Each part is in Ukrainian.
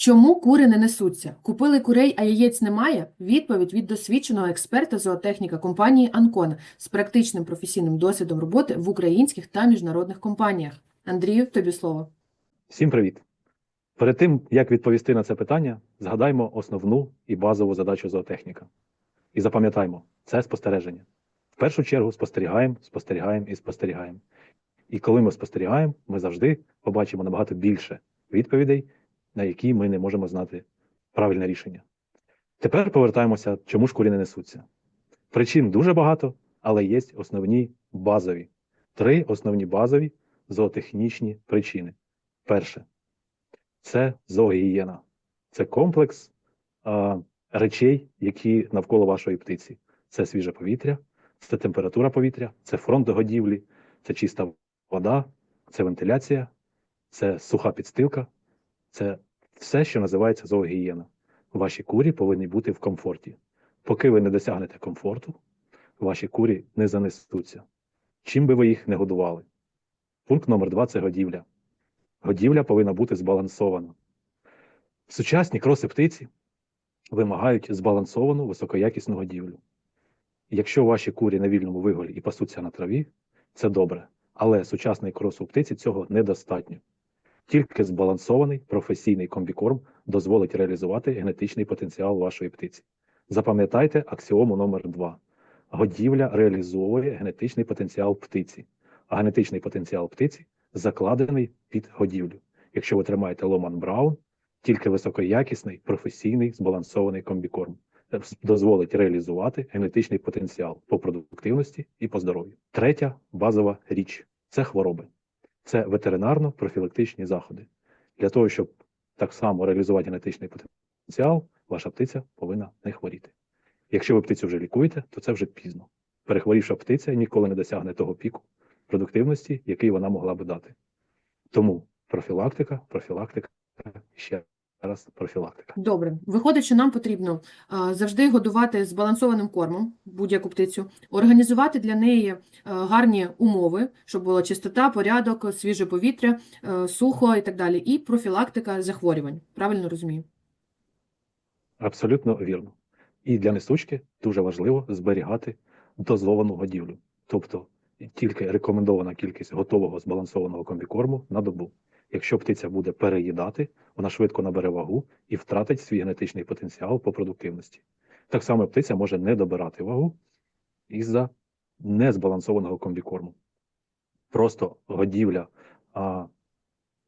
Чому кури не несуться? Купили курей, а яєць немає? Відповідь від досвідченого експерта зоотехніка компанії Анкона з практичним професійним досвідом роботи в українських та міжнародних компаніях. Андрію, тобі слово. Всім привіт! Перед тим, як відповісти на це питання, згадаймо основну і базову задачу зоотехніка. І запам'ятаймо, це спостереження. В першу чергу спостерігаємо, спостерігаємо і спостерігаємо. І коли ми спостерігаємо, ми завжди побачимо набагато більше відповідей, на які ми не можемо знати правильне рішення. Тепер повертаємося, чому ж курі не несуться. Причин дуже багато, але є основні базові. Три основні базові зоотехнічні причини. Перше це зоогієна. Це комплекс а, речей, які навколо вашої птиці. Це свіже повітря, це температура повітря, це фронт до годівлі, це чиста вода, це вентиляція, це суха підстилка, це все, що називається зоогієна. Ваші курі повинні бути в комфорті. Поки ви не досягнете комфорту, ваші курі не занесуться. Чим би ви їх не годували. Пункт номер два це годівля. Годівля повинна бути збалансована. Сучасні кроси птиці вимагають збалансовану високоякісну годівлю. Якщо ваші курі на вільному виголі і пасуться на траві, це добре. Але сучасний крос у птиці цього недостатньо. Тільки збалансований професійний комбікорм дозволить реалізувати генетичний потенціал вашої птиці. Запам'ятайте аксіому номер 2 Годівля реалізовує генетичний потенціал птиці, а генетичний потенціал птиці закладений під годівлю. Якщо ви тримаєте Ломан Браун, тільки високоякісний, професійний, збалансований комбікорм е, дозволить реалізувати генетичний потенціал по продуктивності і по здоров'ю. Третя базова річ це хвороби. Це ветеринарно-профілактичні заходи. Для того, щоб так само реалізувати генетичний потенціал, ваша птиця повинна не хворіти. Якщо ви птицю вже лікуєте, то це вже пізно. Перехворівша птиця ніколи не досягне того піку продуктивності, який вона могла би дати. Тому профілактика, профілактика, ще раз профілактика. Добре, виходить, що нам потрібно завжди годувати збалансованим кормом будь-яку птицю, організувати для неї гарні умови, щоб була чистота, порядок, свіже повітря, е, сухо і так далі, і профілактика захворювань. Правильно розумію? Абсолютно вірно. І для несучки дуже важливо зберігати дозовану годівлю, тобто тільки рекомендована кількість готового збалансованого комбікорму на добу. Якщо птиця буде переїдати, вона швидко набере вагу і втратить свій генетичний потенціал по продуктивності. Так само птиця може не добирати вагу із-за незбалансованого комбікорму. Просто годівля а,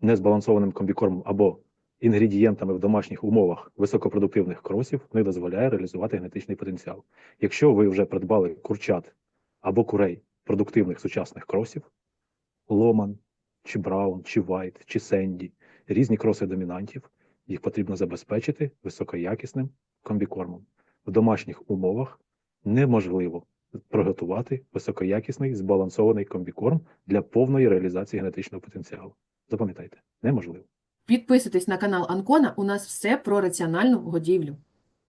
незбалансованим комбікормом або інгредієнтами в домашніх умовах високопродуктивних кросів не дозволяє реалізувати генетичний потенціал. Якщо ви вже придбали курчат або курей продуктивних сучасних кросів, ломан, чи Браун, чи Вайт, чи Сенді, різні кроси домінантів, їх потрібно забезпечити високоякісним комбікормом. В домашніх умовах неможливо приготувати високоякісний збалансований комбікорм для повної реалізації генетичного потенціалу. Запам'ятайте, неможливо. Підписуйтесь на канал Анкона, у нас все про раціональну годівлю.